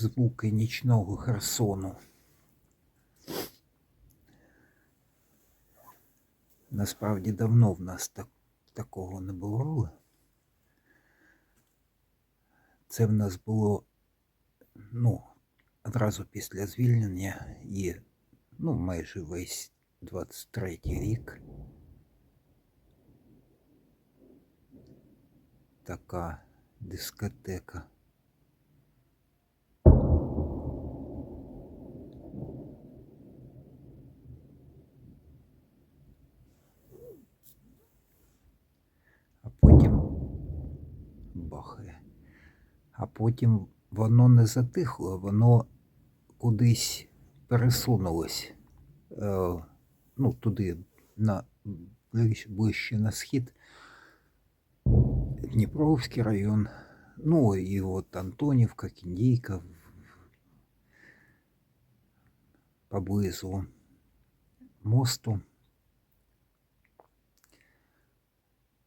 звуки нічного Херсону. Насправді давно в нас так, такого не було. Це в нас було ну, одразу після звільнення і ну, майже весь 23 рік. Така дискотека. А потім бахає. А потім воно не затихло, воно кудись пересунулось. Е, ну, туди, на, ближче на схід. Дніпровський район. Ну і от Антонівка, Кіндійка поблизу мосту.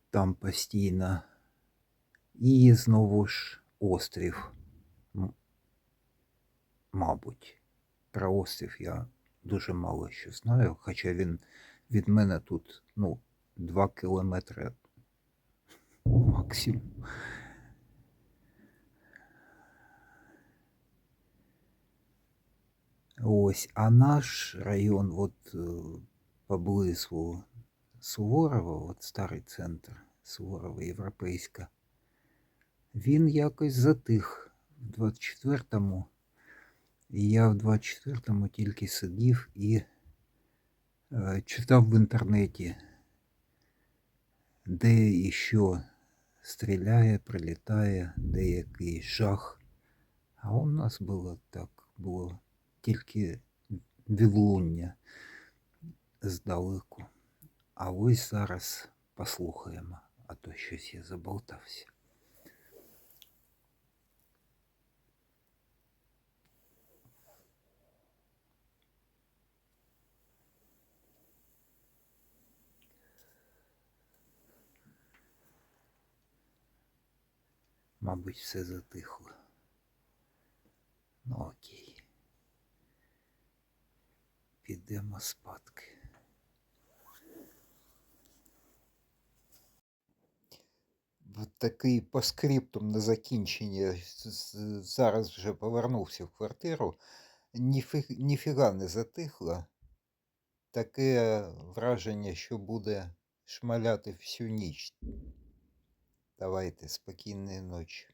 Там постійно. І знову ж острів. Мабуть. Про острів я дуже мало що знаю, хоча він від мене тут, ну, 2 кілометри максимум. Ось, а наш район, от е, поблизу Суворова, от старий центр Суворова Європейська, він якось затих в 24-му. І я в 24-му тільки сидів і е, читав в інтернеті, де і що стріляє, прилітає, де який жах. А у нас було так, було тільки відлуння здалеку. А ось зараз послухаємо, а то щось я заболтався. Мабуть, все затихло. Ну окей. Підемо спадки. Такий по скриптум на закінчення. Зараз вже повернувся в квартиру. Ніфі- Ніфіга не затихло. Таке враження, що буде шмаляти всю ніч. Давайте, спокійної ночі.